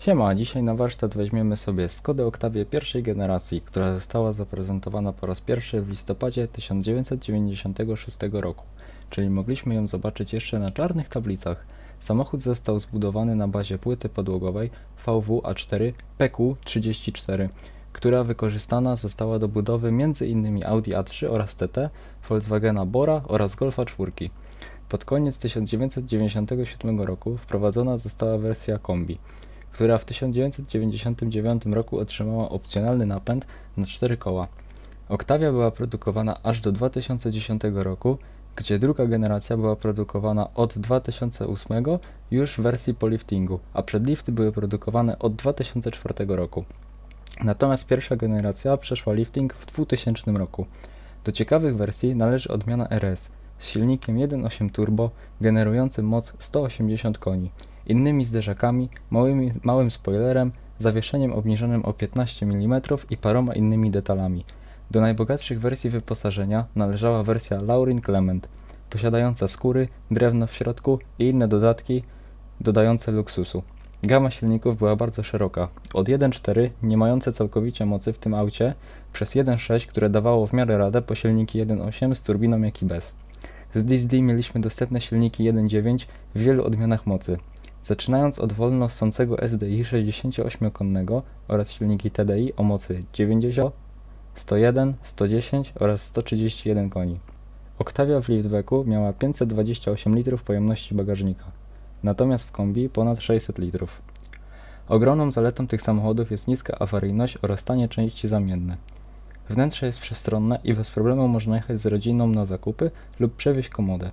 Siema, dzisiaj na warsztat weźmiemy sobie Skodę Octavię pierwszej generacji, która została zaprezentowana po raz pierwszy w listopadzie 1996 roku, czyli mogliśmy ją zobaczyć jeszcze na czarnych tablicach. Samochód został zbudowany na bazie płyty podłogowej VW A4 PQ34, która wykorzystana została do budowy m.in. Audi A3 oraz TT, Volkswagena Bora oraz Golfa 4. Pod koniec 1997 roku wprowadzona została wersja kombi, która w 1999 roku otrzymała opcjonalny napęd na cztery koła. Octavia była produkowana aż do 2010 roku, gdzie druga generacja była produkowana od 2008 już w wersji po liftingu, a przedlifty były produkowane od 2004 roku. Natomiast pierwsza generacja przeszła lifting w 2000 roku. Do ciekawych wersji należy odmiana RS z silnikiem 1.8 turbo generującym moc 180 koni, innymi zderzakami, małymi, małym spoilerem, zawieszeniem obniżonym o 15 mm i paroma innymi detalami. Do najbogatszych wersji wyposażenia należała wersja Laurin Clement, posiadająca skóry, drewno w środku i inne dodatki dodające luksusu. Gama silników była bardzo szeroka, od 1.4 nie mające całkowicie mocy w tym aucie, przez 1.6, które dawało w miarę radę po silniki 1.8 z turbiną jak i bez. Z DSD mieliśmy dostępne silniki 1.9 w wielu odmianach mocy, zaczynając od wolno ssącego SDI 68-konnego oraz silniki TDI o mocy 90, 101, 110 oraz 131 koni. Octavia w liftbacku miała 528 litrów pojemności bagażnika, natomiast w kombi ponad 600 litrów. Ogromną zaletą tych samochodów jest niska awaryjność oraz tanie części zamienne. Wnętrze jest przestronne i bez problemu można jechać z rodziną na zakupy lub przewieźć komodę.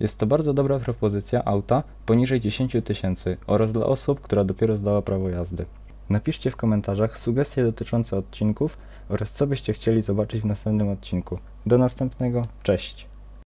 Jest to bardzo dobra propozycja auta poniżej 10 tysięcy oraz dla osób, która dopiero zdała prawo jazdy. Napiszcie w komentarzach sugestie dotyczące odcinków oraz co byście chcieli zobaczyć w następnym odcinku. Do następnego, cześć!